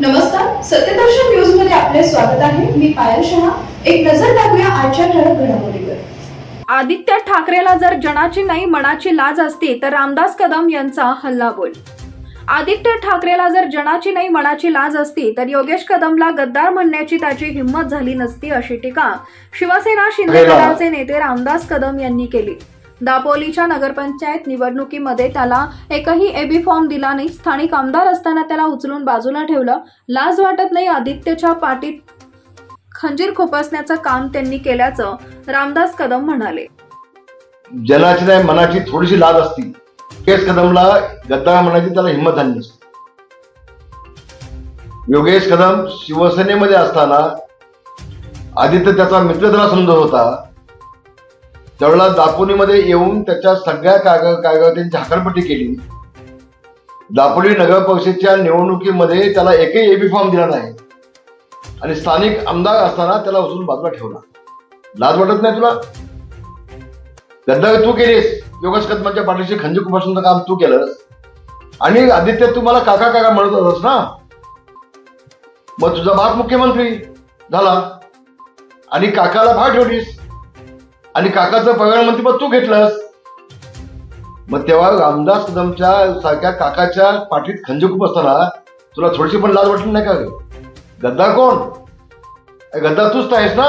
नमस्कार सत्यदर्शन न्यूजमध्ये आपले स्वागत आहे. मी पायल शहा. एक नजर टाकूया आजच्या ठळक घडामोडीवर. आदित्य ठाकरेला जर जनाची नाही मनाची लाज असती तर रामदास कदम यांचा हल्लाबोल. आदित्य ठाकरेला जर जनाची नाही मनाची लाज असती तर योगेश कदमला गद्दार म्हणण्याची त्याची हिंमत झाली नसती अशी टीका शिवसेना शिंदे गटाचे नेते रामदास कदम यांनी केली. दापोलीच्या नगरपंचायत निवडणुकीमध्ये त्याला एकही एबी फॉर्म दिला नाही. स्थानिक आमदार असताना त्याला उचलून बाजूला ठेवलं. लाज वाटत नाही आदित्यच्या पाठीत खंजीर खोपसण्याचं काम त्यांनी केल्याचं रामदास कदम म्हणाले. जनाची नाही मनाची थोडीशी लाज असती. योगेश कदमला गद्दार म्हणायची त्याला हिंमत झाली नसते. योगेश कदम शिवसेनेमध्ये असताना आदित्य त्याचा मित्र त्याला समजत होता. त्यावेळेला दापोलीमध्ये येऊन त्याच्या सगळ्या कागद कागदांची झाकणपट्टी केली दापोली नगर परिषदेच्या निवडणुकीमध्ये त्याला एकही एबी फॉर्म दिला नाही. आणि स्थानिक आमदार असताना त्याला उचलून बाजूला ठेवला. लाज वाटत नाही तुला? गद्दारी तू केलीस. योगेश कदमाच्या पाठीशी खंजीर कुपासूनचं काम तू केलंस. आणि आदित्य तू मला काका काका म्हणत होतास ना? मग तुझा बाप मुख्यमंत्री झाला. आणि काकाला भाग ठेवलीस. आणि काकाचं म्हणते पद तू घेतलंस. मग तेव्हा रामदास कदमच्या सारख्या काकाच्या पाठीत खंजीर खूप असताना तुला थोडीशी पण लाज वाटली नाही का गद्दा गद्दार कोण? अरे गद्दार तूच तर आहेस ना?